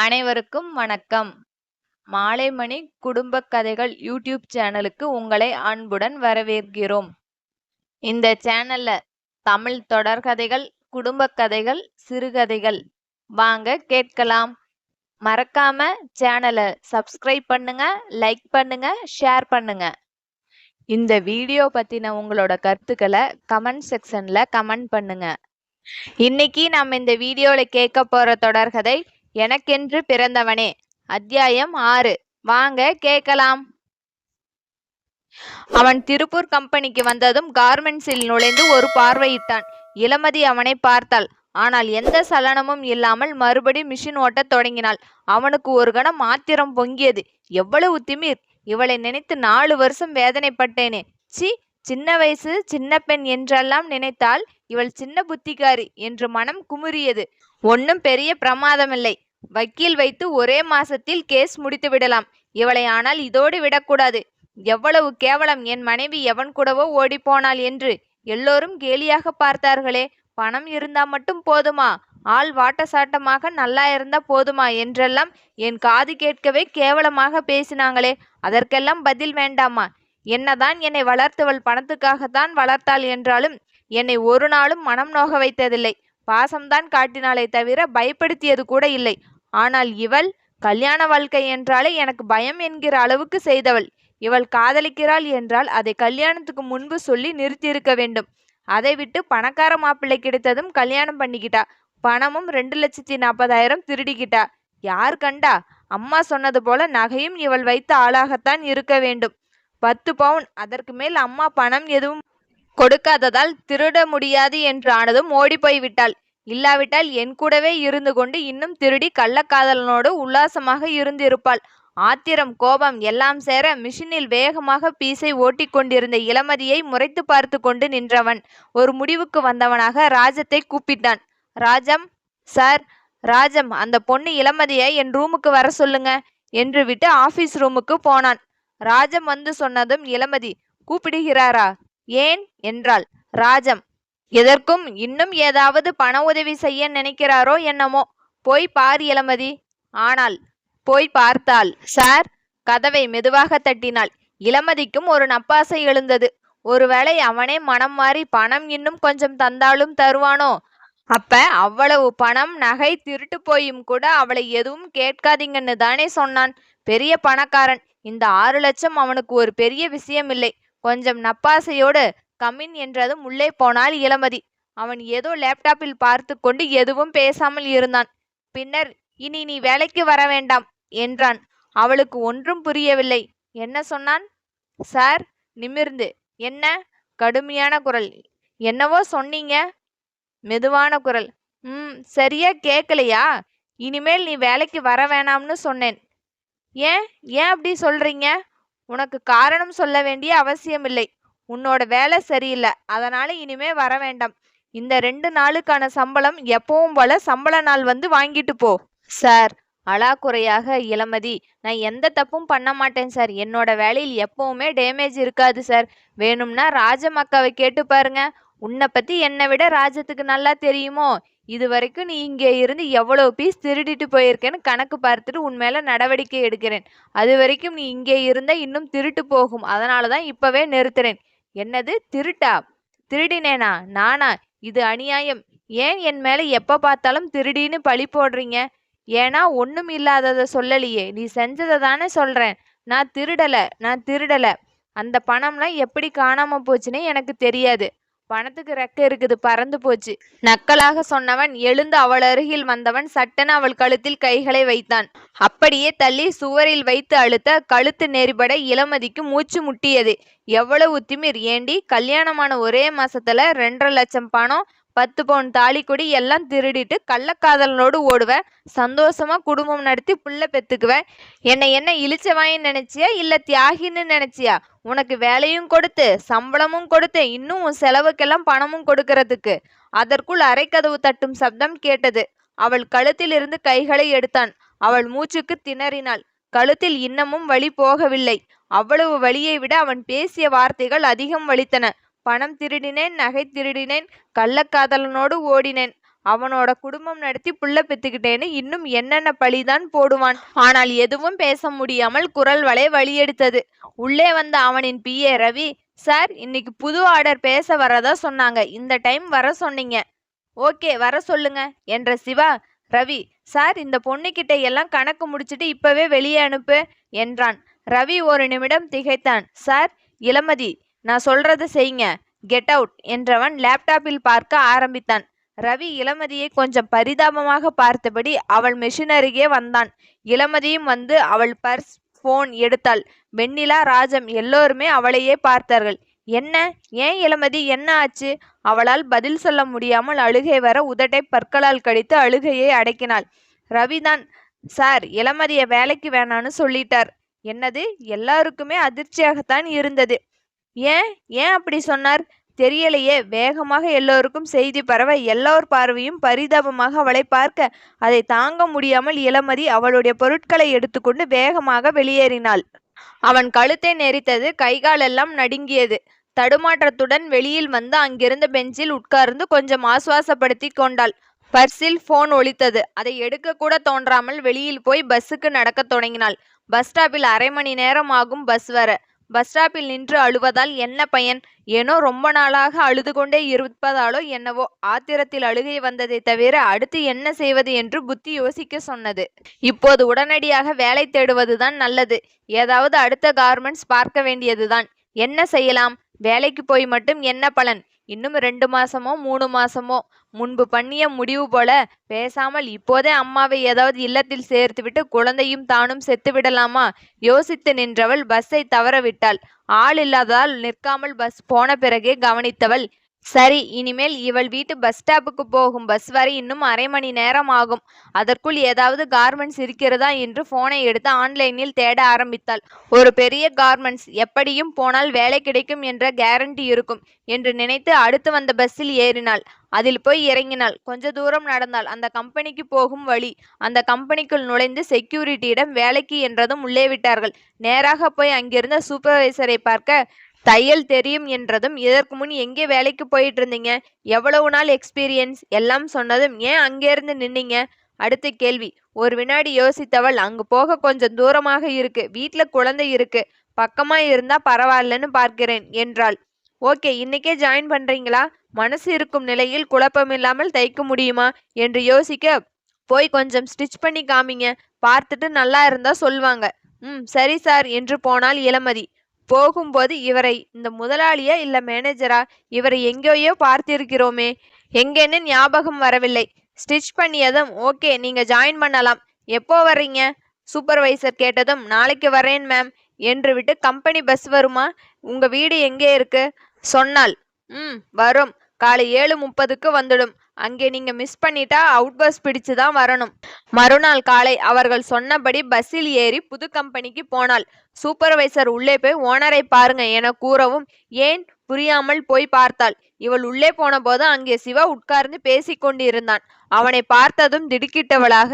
அனைவருக்கும் வணக்கம். மாலைமணி குடும்பக் கதைகள் யூடியூப் சேனலுக்கு உங்களை அன்புடன் வரவேற்கிறோம். இந்த சேனல்ல தமிழ் தொடர்கதைகள் குடும்ப கதைகள் சிறுகதைகள். வாங்க கேட்கலாம். மறக்காம சேனலை சப்ஸ்கிரைப் பண்ணுங்க லைக் பண்ணுங்க ஷேர் பண்ணுங்க. இந்த வீடியோ பத்தின உங்களோட கருத்துக்களை கமெண்ட் செக்ஷன்ல கமெண்ட் பண்ணுங்க. இன்னைக்கு நம்ம இந்த வீடியோல கேட்க போற தொடர்கதை எனக்கென்று பிறந்தவனே. அத்தியாயம் ஆறு. வாங்க கேட்கலாம். அவன் திருப்பூர் கம்பெனிக்கு வந்ததும் கார்மெண்ட்ஸில் நுழைந்து ஒரு பார்வையிட்டான் இளமதி அவனை பார்த்தாள். ஆனால் எந்த சலனமும் இல்லாமல் மறுபடி மிஷின் ஓட்டத் தொடங்கினாள். அவனுக்கு ஒரு கணம் ஆத்திரம் பொங்கியது. எவ்வளவு திமிர். இவளை நினைத்து நாலு வருஷம் வேதனைப்பட்டேனே. சி சின்ன வயசு சின்ன பெண் என்றெல்லாம் நினைத்தால் இவள் சின்ன புத்திகாரி என்று மனம் குமுறியது. ஒன்னும் பெரிய பிரமாதமில்லை. வக்கீல் வைத்து ஒரே மாசத்தில் கேஸ் முடித்து விடலாம். இவளை ஆனால் இதோடு விடக்கூடாது. எவ்வளவு கேவலம் என் மனைவி எவன் கூடவோ ஓடிப்போனாள் என்று எல்லோரும் கேலியாக பார்த்தார்களே. பணம் இருந்தா மட்டும் போதுமா? ஆள் வாட்டசாட்டமாக நல்லா இருந்தா போதுமா? என்றெல்லாம் என் காது கேட்கவே கேவலமாக பேசினாங்களே. அதற்கெல்லாம் பதில் வேண்டாமா? என்னதான் என்னை வளர்த்தவள் பணத்துக்காகத்தான் வளர்த்தாள் என்றாலும் என்னை ஒரு நாளும் மனம் நோக வைத்ததில்லை. பாசம்தான் காட்டினாலே தவிர பயப்படுத்தியது கூட இல்லை. ஆனால் இவள் கல்யாண வாழ்க்கை என்றாலே எனக்கு பயம் என்கிற அளவுக்கு செய்தவள். இவள் காதலிக்கிறாள் என்றால் அதை கல்யாணத்துக்கு முன்பு சொல்லி நிறுத்தியிருக்க வேண்டும். அதை விட்டு பணக்கார மாப்பிள்ளை கிடைத்ததும் கல்யாணம் பண்ணிக்கிட்டா. பணமும் ரெண்டு லட்சத்தி நாற்பதாயிரம் திருடிக்கிட்டா. யார் கண்டா? அம்மா சொன்னது போல நகையும் இவள் வைத்த ஆளாகத்தான் இருக்க வேண்டும். பத்து பவுன். அதற்கு மேல் அம்மா பணம் எதுவும் கொடுக்காததால் திருட முடியாது என்று ஆனதும் ஓடி போய்விட்டாள். இல்லாவிட்டால் என் கூடவே இருந்து கொண்டு இன்னும் திருடி கள்ளக்காதலனோடு உல்லாசமாக இருந்திருப்பாள். ஆத்திரம் கோபம் எல்லாம் சேர மிஷினில் வேகமாக பீசை ஓட்டிக் கொண்டிருந்த இளமதியை முறைத்து பார்த்து கொண்டு நின்றவன். ஒரு முடிவுக்கு வந்தவனாக ராஜத்தை கூப்பிட்டான். ராஜம் சார் ராஜம் அந்த பொண்ணு இளமதியை என் ரூமுக்கு வர சொல்லுங்க என்று விட்டு ஆபீஸ் ரூமுக்கு போனான். ராஜம் வந்து சொன்னதும் இளமதி கூப்பிடுகிறாரா? ஏன் என்றாள். ராஜம் எதற்கும் இன்னும் ஏதாவது பண உதவி செய்ய நினைக்கிறாரோ என்னமோ. போய் பார் இளமதி. ஆனால் போய் பார்த்தாள். சார் கதவை மெதுவாக தட்டினாள். இளமதிக்கும் ஒரு நப்பாசை எழுந்தது. ஒருவேளை அவனே மனம் மாறி பணம் இன்னும் கொஞ்சம் தந்தாலும் தருவானோ? அப்ப அவ்வளவு பணம் நகை திருட்டு போயும் கூட அவளை எதுவும் கேட்காதீங்கன்னு தானே சொன்னான். பெரிய பணக்காரன். இந்த ஆறு லட்சம் அவனுக்கு ஒரு பெரிய விஷயம் இல்லை கொஞ்சம் நப்பாசையோடு கமின் என்றதும் உள்ளே போனாள் இளமதி. அவன் ஏதோ லேப்டாப்பில் பார்த்து கொண்டு எதுவும் பேசாமல் இருந்தான். பின்னர் இனி நீ வேலைக்கு வர வேண்டாம் என்றான். அவளுக்கு ஒன்றும் புரியவில்லை. என்ன சொன்னான்? சார் நிமிர்ந்து. என்ன? கடுமையான குரல். என்னவோ சொன்னீங்க? மெதுவான குரல். ம் சரியா கேட்கலையா இனிமேல் நீ வேலைக்கு வர வேணாம்னு சொன்னேன். ஏன்? ஏன் அப்படி சொல்றீங்க? உனக்கு காரணம் சொல்ல வேண்டிய அவசியமில்லை. உன்னோட வேலை சரியில்லை. அதனால இனிமே வர வேண்டாம். இந்த ரெண்டு நாளுக்கான சம்பளம் எப்பவும் போல சம்பள நாள் வந்து வாங்கிட்டு போ. சார் அலாக்குறையாக இளமதி நான் எந்த தப்பும் பண்ண மாட்டேன் சார். என்னோட வேலையில் எப்பவுமே டேமேஜ் இருக்காது சார். வேணும்னா ராஜம் அக்காவை கேட்டு பாருங்க. உன்னை பத்தி என்னை விட ராஜத்துக்கு நல்லா தெரியுமோ? இது வரைக்கும் நீ இங்கே இருந்து எவ்வளோ பீஸ் திருடிட்டு போயிருக்கேன்னு கணக்கு பார்த்துட்டு உன் மேலே நடவடிக்கை எடுக்கிறேன். அது வரைக்கும் நீ இங்கே இருந்தால் இன்னும் திருட்டு போகும். அதனால தான் இப்போவே நிறுத்துறேன். என்னது? திருட்டா? திருடினேனா? நானா? இது அநியாயம். ஏன் என் மேலே எப்போ பார்த்தாலும் திருடின்னு பழி போடுறீங்க? ஏன்னா ஒன்றும் இல்லாததை சொல்லலையே. நீ செஞ்சதை தானே சொல்கிறேன் நான் திருடலை. நான் திருடலை. அந்த பணம்லாம் எப்படி காணாமல் போச்சுன்னே எனக்கு தெரியாது. பணத்துக்கு ரெக்க இருக்குது பறந்து போச்சு. நக்கலாக சொன்னவன் எழுந்து அவள் அருகில் வந்தவன் சட்டென அவள் கழுத்தில் கைகளை வைத்தான். அப்படியே தள்ளி சுவரில் வைத்து அழுத்த கழுத்து நெறிபட இளமதிக்கு மூச்சு முட்டியது. எவ்வளவு திமிர். ஏண்டி கல்யாணமான ஒரே மாசத்துல ரெண்டரை லட்சம் பணம் பத்து பவுன் தாலிக்கொடி எல்லாம் திருடிட்டு கள்ளக்காதலனோடு ஓடுவேன். சந்தோஷமா குடும்பம் நடத்தி புள்ள பெத்துக்குவேன். என்னை என்ன இழிச்சவாயின்னு நினைச்சியா இல்ல தியாகின்னு நினைச்சியா? உனக்கு வேலையும் கொடுத்து சம்பளமும் கொடுத்து இன்னும் உன் செலவுக்கெல்லாம் பணமும் கொடுக்கறதுக்கு. அதற்குள் அரைக்கதவு தட்டும் சப்தம் கேட்டது. அவள் கழுத்திலிருந்து கைகளை எடுத்தான். அவள் மூச்சுக்கு திணறினாள். கழுத்தில் இன்னமும் வலி போகவில்லை. அவ்வளவு வலியை விட அவன் பேசிய வார்த்தைகள் அதிகம் வலித்தன. பணம் திருடினேன் நகை திருடினேன் கள்ளக்காதலனோடு ஓடினேன். அவனோட குடும்பம் நடத்தி புள்ள பெத்துக்கிட்டேன்னு இன்னும் என்னென்ன பழிதான் போடுவான். ஆனால் எதுவும் பேச முடியாமல் குரல் வளை வழியெடுத்தது. உள்ளே வந்த அவனின் பிஏ ரவி சார் இன்னைக்கு புது ஆர்டர் பேச வரதா சொன்னாங்க. இந்த டைம் வர சொன்னீங்க. ஓகே வர சொல்லுங்க என்ற சிவா ரவி சார் இந்த பொண்ணுக்கிட்ட எல்லாம் கணக்கு முடிச்சிட்டு இப்பவே வெளியே அனுப்பு என்றான். ரவி ஒரு நிமிடம் திகைத்தான். சார் இளமதி நான் சொல்றதை செய்யுங்க. கெட் அவுட் என்றவன் லேப்டாப்பில் பார்க்க ஆரம்பித்தான். ரவி இளமதியை கொஞ்சம் பரிதாபமாக பார்த்தபடி அவள் மெஷின் அருகே வந்தான். இளமதியும் வந்து அவள் பர்ஸ் போன் எடுத்தாள். வெண்ணிலா ராஜம் எல்லோருமே அவளையே பார்த்தார்கள். என்ன? ஏன் இளமதி? என்ன ஆச்சு? அவளால் பதில் சொல்ல முடியாமல் அழுகை வர உதட்டை பற்களால் கடித்து அழுகையை அடக்கினாள். ரவிதான் சார் இளமதிய வேலைக்கு வேணான்னு சொல்லிட்டார். என்னது? எல்லாருக்குமே அதிர்ச்சியாகத்தான் இருந்தது. ஏன்? ஏன் அப்படி சொன்னார்? தெரியலையே. வேகமாக எல்லோருக்கும் செய்தி பரவ எல்லோர் பார்வையும் பரிதாபமாக அவளை பார்க்க அதை தாங்க முடியாமல் இளமதி அவளுடைய பொருட்களை எடுத்துக்கொண்டு வேகமாக வெளியேறினாள். அவன் கழுத்தை நெரித்தது கைகாலெல்லாம் நடுங்கியது. தடுமாற்றத்துடன் வெளியில் வந்து அங்கிருந்த பெஞ்சில் உட்கார்ந்து கொஞ்சம் ஆசுவாசப்படுத்தி கொண்டாள். பர்ஸில் போன் ஒலித்தது. அதை எடுக்க கூட தோன்றாமல் வெளியில் போய் பஸ்ஸுக்கு நடக்கத் தொடங்கினாள். பஸ் ஸ்டாப்பில் அரை மணி நேரம் ஆகும் பஸ் வர. பஸ் ஸ்டாப்பில் நின்று அழுவதால் என்ன பயன்? ஏனோ ரொம்ப நாளாக அழுது கொண்டே இருப்பதாலோ என்னவோ ஆத்திரத்தில் அழுகை வந்ததை தவிர அடுத்து என்ன செய்வது என்று புத்தி யோசிக்க சொன்னது. இப்போது உடனடியாக வேலை தேடுவதுதான் நல்லது. ஏதாவது அடுத்த கார்மெண்ட்ஸ் பார்க்க வேண்டியதுதான். என்ன செய்யலாம்? வேலைக்கு போய் மட்டும் என்ன பலன்? இன்னும் ரெண்டு மாசமோ மூணு மாசமோ? முன்பு பண்ணிய முடிவு போல பேசாமல் இப்போதே அம்மாவை ஏதாவது இல்லத்தில் சேர்த்துவிட்டு குழந்தையும் தானும் செத்து விடலாமா? யோசித்து நின்றவள் பஸ்ஸை தவறவிட்டாள். ஆள் இல்லாததால் நிற்காமல் பஸ் போன பிறகே கவனித்தவள். சரி இனிமேல் இவள் வீட்டு பஸ் ஸ்டாப்புக்கு போகும். பஸ் வரை இன்னும் அரை மணி நேரம் ஆகும். அதற்குள் ஏதாவது கார்மெண்ட்ஸ் இருக்கிறதா என்று போனை எடுத்து ஆன்லைனில் தேட ஆரம்பித்தாள். ஒரு பெரிய கார்மெண்ட்ஸ் எப்படியும் போனால் வேலை கிடைக்கும் என்ற கேரண்டி இருக்கும் என்று நினைத்து அடுத்து வந்த பஸ்ஸில் ஏறினாள். அதில் போய் இறங்கினாள். கொஞ்ச தூரம் நடந்தாள். அந்த கம்பெனிக்கு போகும் வழி அந்த கம்பெனிக்குள் நுழைந்து செக்யூரிட்டியிடம் வேலைக்கு என்றதும் உள்ளே விட்டார்கள். நேராக போய் அங்கிருந்த சூப்பர்வைசரை பார்க்க தையல் தெரியும் என்றதும் இதற்கு முன் எங்கே வேலைக்கு போயிட்டு இருந்தீங்க எவ்வளவு நாள் எக்ஸ்பீரியன்ஸ் எல்லாம் சொன்னதும் ஏன் அங்கேருந்து நின்னீங்க? அடுத்த கேள்வி. ஒரு வினாடி யோசித்தவள் அங்கு போக கொஞ்சம் தூரமாக இருக்கு. வீட்டில் குழந்தை இருக்கு. பக்கமா இருந்தா பரவாயில்லன்னு பார்க்கிறேன் என்றாள். ஓகே இன்னைக்கே ஜாயின் பண்றீங்களா? மனசு இருக்கும் நிலையில் குழப்பமில்லாமல் தைக்க முடியுமா? என்று யோசிக்க போய் கொஞ்சம் ஸ்டிச் பண்ணி காமிங்க. பார்த்துட்டு நல்லா இருந்தா சொல்வாங்க. ம் சரி சார் என்று போனால் இளமதி. போகும்போது இவரை இந்த முதலாளியா இல்ல மேனேஜரா இவரை எங்கேயோ பார்த்திருக்கிறோமே. எங்கேன்னு ஞாபகம் வரவில்லை. ஸ்டிச் பண்ணியதும் ஓகே நீங்க ஜாயின் பண்ணலாம். எப்போ வர்றீங்க? சூப்பர்வைசர் கேட்டதும் நாளைக்கு வரேன் மேம் என்று விட்டு கம்பெனி பஸ் வருமா? உங்க வீடு எங்கே இருக்கு? சொன்னாள். ம் வரும். காலை ஏழு முப்பதுக்கு வந்துடும். அங்கே நீங்க மிஸ் பண்ணிட்டா அவுட் பஸ் பிடிச்சு தான் வரணும். மறுநாள் காலை அவர்கள் சொன்னபடி பஸ்ஸில் ஏறி புது கம்பெனிக்கு போனாள். சூப்பர்வைசர் உள்ளே போய் ஓனரை பாருங்க என கூறவும் ஏன் புரியாமல் போய் பார்த்தாள்? இவள் உள்ளே போனபோது அங்கே சிவா உட்கார்ந்து பேசிக்கொண்டிருந்தான் அவனை பார்த்ததும் திடுக்கிட்டவளாக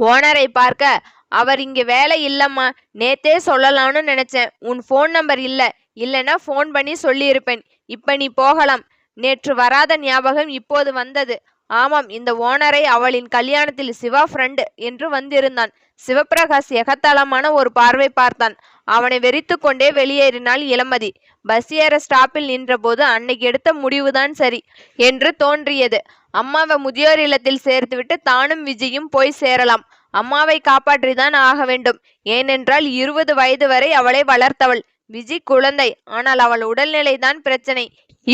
ஓனரை பார்க்க அவர் இங்க வேலை இல்லம்மா நேத்தே சொல்லலாம்னு நினைச்சேன். உன் ஃபோன் நம்பர் இல்ல இல்லைன்னா ஃபோன் பண்ணி சொல்லியிருப்பேன். இப்ப நீ போகலாம். நேற்று வராத ஞாபகம் இப்போது வந்தது. ஆமாம் இந்த ஓனரை அவளின் கல்யாணத்தில் சிவா ஃப்ரெண்டு என்று வந்திருந்தான். சிவப்பிரகாஷ் எகத்தளமான ஒரு பார்வை பார்த்தான். அவனை வெறித்து கொண்டே வெளியேறினாள் இளமதி. பஸ் ஏற ஸ்டாப்பில் நின்றபோது அன்னைக்கு எடுத்த முடிவுதான் சரி என்று தோன்றியது. அம்மாவை முதியோர் இல்லத்தில் சேர்த்துவிட்டு தானும் விஜயும் போய் சேரலாம். அம்மாவை காப்பாற்றிதான் ஆக வேண்டும். ஏனென்றால் இருபது வயது வரை அவளை வளர்த்தவள். விஜி குழந்தை. ஆனால் அவள் உடல்நிலைதான் பிரச்சனை.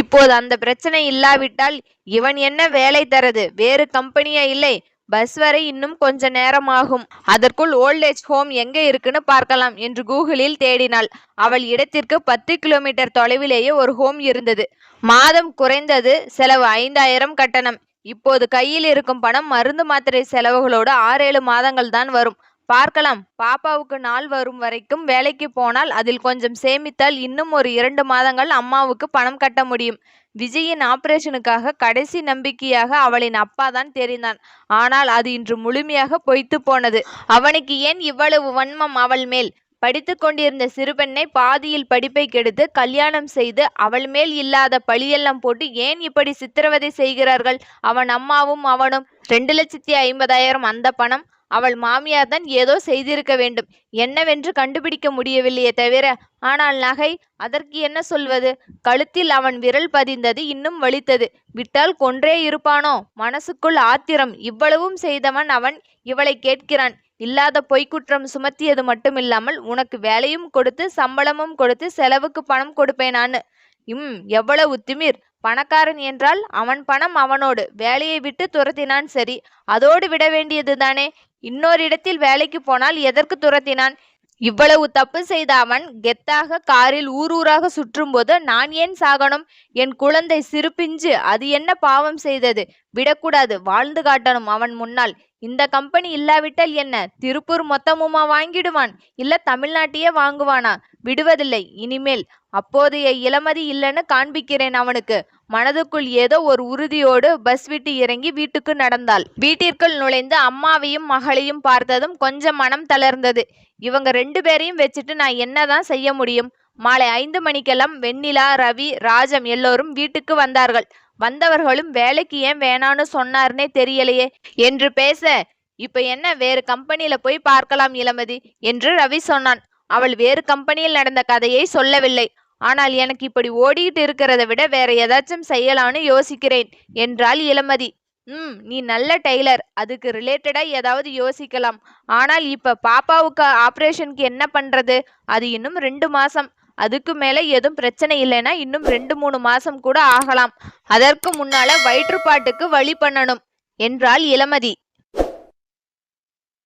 இப்போது அந்த பிரச்சனை இல்லாவிட்டால் இவன் என்ன வேலை தரது? வேறு கம்பெனியா இல்லை. பஸ் வரை இன்னும் கொஞ்ச நேரம் ஆகும். அதற்குள் ஓல்டேஜ் ஹோம் எங்க இருக்குன்னு பார்க்கலாம் என்று கூகுளில் தேடினாள். அவள் இடத்திற்கு பத்து கிலோமீட்டர் தொலைவிலேயே ஒரு ஹோம் இருந்தது. மாதம் குறைந்தது செலவு ஐந்தாயிரம் கட்டணம். இப்போது கையில் இருக்கும் பணம் மருந்து மாத்திரை செலவுகளோடு ஆறேழு மாதங்கள் தான் வரும். பார்க்கலாம். பாப்பாவுக்கு நாள் வரும் வரைக்கும் வேலைக்கு போனால் அதில் கொஞ்சம் சேமித்தால் இன்னும் ஒரு இரண்டு மாதங்கள் அம்மாவுக்கு பணம் கட்ட முடியும். விஜயின் ஆபரேஷனுக்காக கடைசி நம்பிக்கையாக அவளின் அப்பா தான் தெரிந்தான். ஆனால் அது இன்று முழுமையாக பொய்த்து போனது. அவனுக்கு ஏன் இவ்வளவு வன்மம் அவள் மேல்? படித்து கொண்டிருந்த சிறுபெண்ணை பாதியில் படிப்பை கெடுத்து கல்யாணம் செய்து அவள் மேல் இல்லாத பழியெல்லாம் போட்டு ஏன் இப்படி சித்திரவதை செய்கிறார்கள்? அவன் அம்மாவும் அவனும். ரெண்டு லட்சத்தி ஐம்பதாயிரம் அந்த பணம் அவள் மாமியார் தான் ஏதோ செய்திருக்க வேண்டும். என்னவென்று கண்டுபிடிக்க முடியவில்லையே தவிர ஆனால் நகை அதற்கு என்ன சொல்வது? கழுத்தில் அவன் விரல் பதிந்தது இன்னும் வலித்தது. விட்டால் கொன்றே இருப்பானோ? மனசுக்குள் ஆத்திரம். இவ்வளவும் செய்தவன் அவன் இவளை கேட்கிறான். இல்லாத பொய்க்குற்றம் சுமத்தியது மட்டுமில்லாமல் உனக்கு வேலையும் கொடுத்து சம்பளமும் கொடுத்து செலவுக்கு பணம் கொடுப்பேனான்னு. இம் எவ்வளவு திமிர். பணக்காரன் என்றால் அவன் பணம் அவனோடு. வேலையை விட்டு துரத்தினான் சரி. அதோடு விட வேண்டியதுதானே? இன்னொரு இடத்தில் வேலைக்கு போனால் எதற்கு துரத்தினான்? இவ்வளவு தப்பு செய்த அவன் கெத்தாக காரில் ஊர் ஊராக சுற்றும்போது நான் ஏன் சாகணும்? என் குழந்தை சிறு பிஞ்சு அது என்ன பாவம் செய்தது? விடக்கூடாது வாழ்ந்து காட்டணும் அவன் முன்னால். இந்த கம்பெனி இல்லாவிட்டால் என்ன? திருப்பூர் மொத்தமுமா வாங்கிடுவான்? இல்ல தமிழ்நாட்டையே வாங்குவானா? விடுவதில்லை. இனிமேல் அப்போதைய இளமதி இல்லைன்னு காண்பிக்கிறேன் அவனுக்கு. மனதுக்குள் ஏதோ ஒரு உறுதியோடு பஸ் விட்டு இறங்கி வீட்டுக்கு நடந்தாள். வீட்டிற்குள் நுழைந்து அம்மாவையும் மகளையும் பார்த்ததும் கொஞ்சம் மனம் தளர்ந்தது. இவங்க ரெண்டு பேரையும் வச்சுட்டு நான் என்னதான் செய்ய முடியும்? மாலை ஐந்து மணிக்கெல்லாம் வெண்ணிலா ரவி ராஜம் எல்லோரும் வீட்டுக்கு வந்தார்கள். வந்தவர்களும் வேலைக்கு ஏன் வேணான்னு சொன்னார்னே தெரியலையே என்று பேச இப்ப என்ன வேறு கம்பெனியில போய் பார்க்கலாம் இளமதி என்று ரவி சொன்னான். அவள் வேறு கம்பெனியில் நடந்த கதையை சொல்லவில்லை. ஆனால் எனக்கு இப்படி ஓடிட்டு இருக்கிறத விட வேற ஏதாச்சும் செய்யலான்னு யோசிக்கிறேன் என்றாள் இளமதி. ம் நீ நல்ல டெய்லர். அதுக்கு ரிலேட்டடா ஏதாவது யோசிக்கலாம். ஆனால் இப்ப பாப்பாவுக்கு ஆப்ரேஷனுக்கு என்ன பண்றது? அது இன்னும் ரெண்டு மாசம். அதுக்கு மேலே எதுவும் பிரச்சனை இல்லைன்னா இன்னும் ரெண்டு மூணு மாசம் கூட ஆகலாம். அதற்கு முன்னால வயிற்றுப்பாட்டுக்கு வழி பண்ணணும் என்றாள் இளமதி.